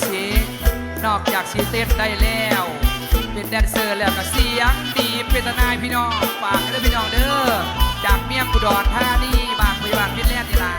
เสนอกจากชีเต้นได้แล้ว เป็นแดนเซอร์แล้วก็เสียงดีเป็นทนายพี่น้องฝากให้ด้วพี่น้องเด้อจากเมียงกุดอนท่านี่บางไปบางพิษแลนด์นี่ละ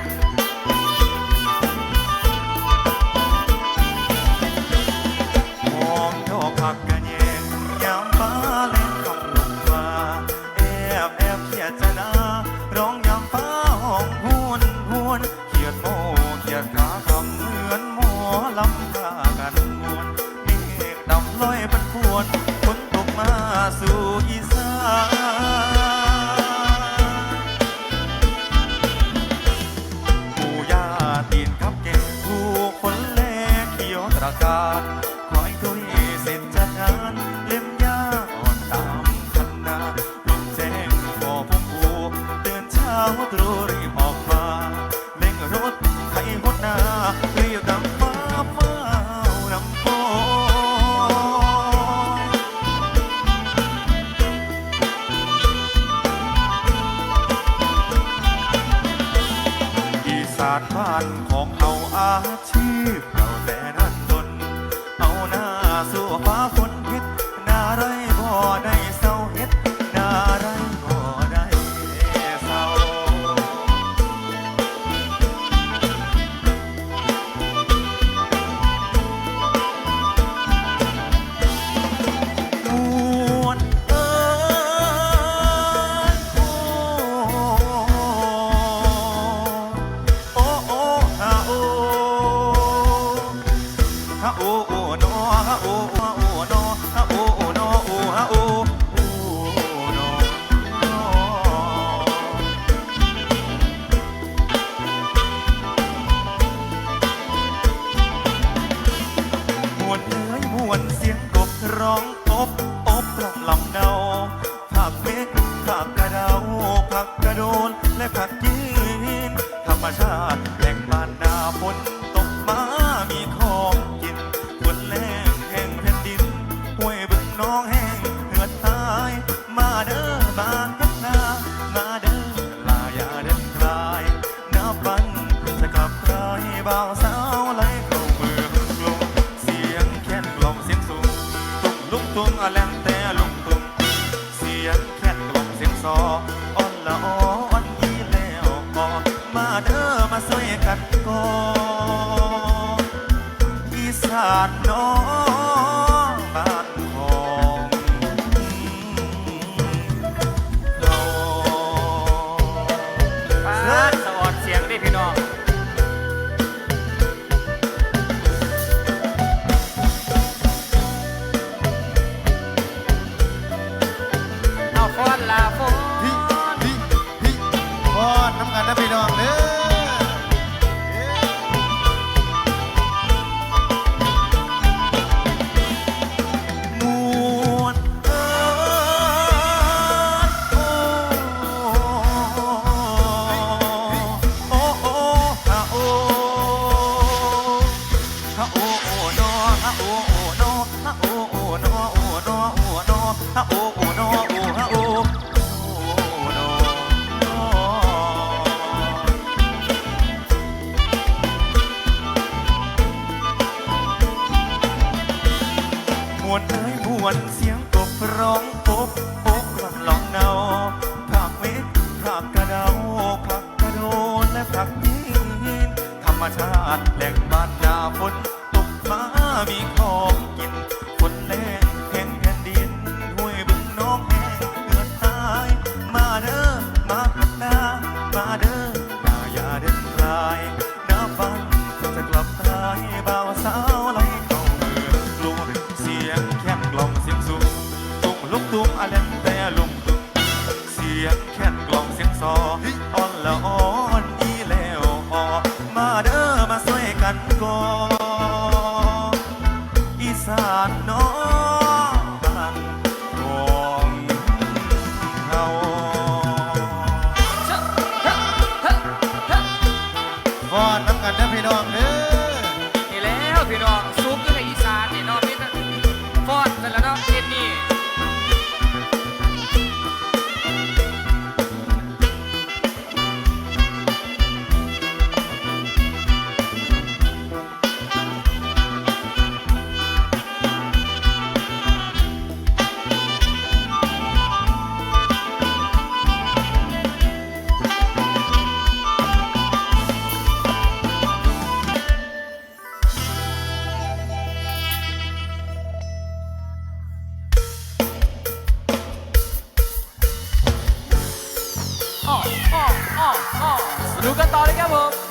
าดบ้านของ ร้องอบอบลองลำเนาผักเม็ดผักกระดาวผักกระโดนและผักยีนธรรมชาติ แลงแต่ลุงตุงเสียงแคทกลมเสียงซออ่อนละอ่อนยี่แล้วก็มาเด้อมาช่วยกันก่อนอีสานน้อง นมวนเอ้ยมวนเสียงกบรองกบโอ๊กลับหลองเนาผักเม็ผักกะเดาผักกะโดนและผักยิงธรรมชาติแหล่งบ้าน อ่อนละอ่อ อ้ออ้ออ้อสนุกกันต่อเลยครับผม